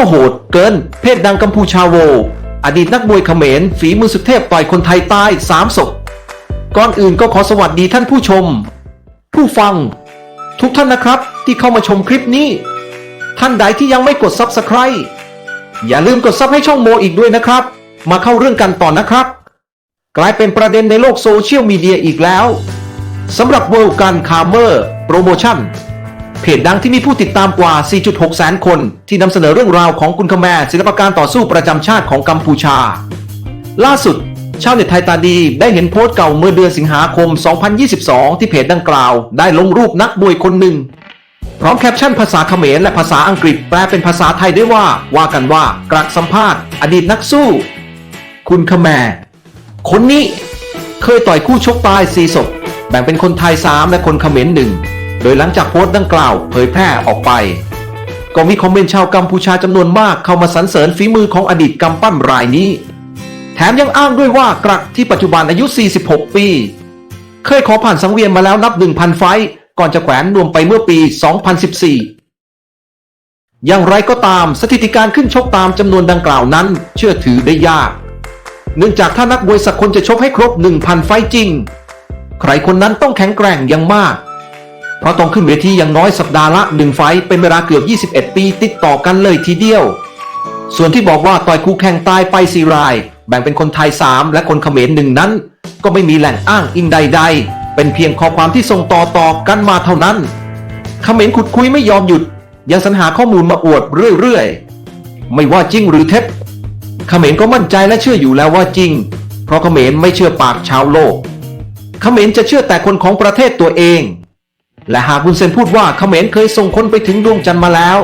ก็โหดเกิน เพศดังกัมพูชาโว อดีตนักมวยเขมรฝีมือสุดเทพต่อยคนไทยตายสามศพก่อนอื่นก็ขอสวัสดีท่านผู้ชม ผู้ฟัง ทุกท่านนะครับที่เข้ามาชมคลิปนี้ ท่านใดที่ยังไม่กด Subscribe อย่าลืมกดซับให้ช่องโมอีกด้วยนะครับ มาเข้าเรื่องกันต่อนะครับ กลายเป็นประเด็นในโลกโซเชียลมีเดียอีกแล้วสำหรับเวิลด์การคาร์เมอร์โปรโมชั่น เพจดังที่มีผู้ติดตามกว่า 4.6 แสนคน ที่นำเสนอเรื่องราวของคุณขแมศิลปการต่อสู้ประจำชาติของกัมพูชา ล่าสุด ชาวเน็ตไทยตาดีได้เห็นโพสต์เก่าเมื่อเดือนสิงหาคม 2022 ที่เพจดังกล่าว ได้ลงรูปนักมวยคนหนึ่ง พร้อมแคปชั่นภาษาเขมรและภาษาอังกฤษแปลเป็นภาษาไทยได้ว่า ว่ากันว่ากระสัมภาษณ์ อดีตนักสู้ คุณขแมคนนี้เคยต่อยคู่ชกตายสีศพแบ่งเป็นคนไทยสามและคนเขมรหนึ่ง โดยหลังจากโพสต์ดังกล่าวเผยแพร่ออกไปก็มีคอมเมนต์ชาวกัมพูชาจำนวนมากเข้ามาสรรเสริญฝีมือของอดีตกำปั้มรายนี้ แถมยังอ้างด้วยว่ากรักที่ปัจจุบันอายุ 46 ปี เคยขอผ่านสังเวียนมาแล้วนับ 1,000 ไฟก่อนจะแขวนนวมไปเมื่อปี 2014 อย่างไรก็ตามสถิติการขึ้นชกตามจำนวนดังกล่าวนั้น เชื่อถือได้ยาก เนื่องจากถ้านักมวยสักคนจะชกให้ครบ 1,000 ไฟจริง ใครคนนั้นต้องแข็งแกร่งอย่างมาก เพราะต้องขึ้นเวทีอย่างน้อยสัปดาห์ละหนึ่งไฟเป็นเวลาเกือบ 21 ปีติดต่อกันเลยทีเดียว ส่วนที่บอกว่าต่อยคู่แข่งตายไปสี่ราย แบ่งเป็นคนไทย 3 และคนเขมรหนึ่งนั้น ก็ไม่มีแหล่งอ้างอิงใด ๆ เป็นเพียงข้อความที่ส่งต่อต่อๆกันมาเท่านั้นเขมรขุดคุยไม่ยอมหยุด ยังสรรหาข้อมูลมาอวดเรื่อยๆไม่ว่าจริงหรือเท็จเขมรก็มั่นใจและเชื่ออยู่แล้วว่าจริง เพราะเขมรไม่เชื่อปากชาวโลกเขมรจะเชื่อแต่คนของประเทศตัวเอง และหากคุณเซนพูดว่าเขมรเคยส่งคนไปถึงดวงจันทร์มาแล้ว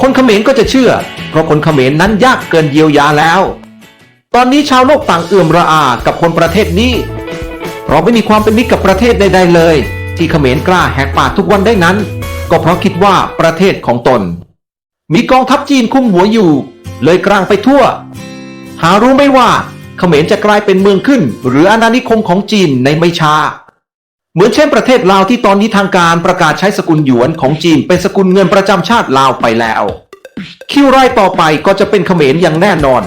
คนเขมรก็จะเชื่อ เพราะคนเขมรนั้นยากเกินเยียวยาแล้ว ตอนนี้ชาวโลกต่างเอื่อมระอากับคนประเทศนี้ เพราะไม่มีความเป็นมิตรกับประเทศใดๆเลย ที่เขมรกล้าแหกปากทุกวันได้นั้น ก็เพราะคิดว่าประเทศของตน มีกองทัพจีนคุ้มหัวอยู่ เลยกลางไปทั่ว หารู้ไม่ว่าเขมรจะกลายเป็นเมืองขึ้น หรืออาณานิคมของจีนในไม่ช้า มือนเช่นประเทศลาวที่ตอนนี้ทางการประกาศใช้สกุลหยวนของจีนเป็นสกุลเงินประจำชาติลาวไปแล้ว คิวรายต่อไปก็จะเป็นเขมรอย่างแน่นอน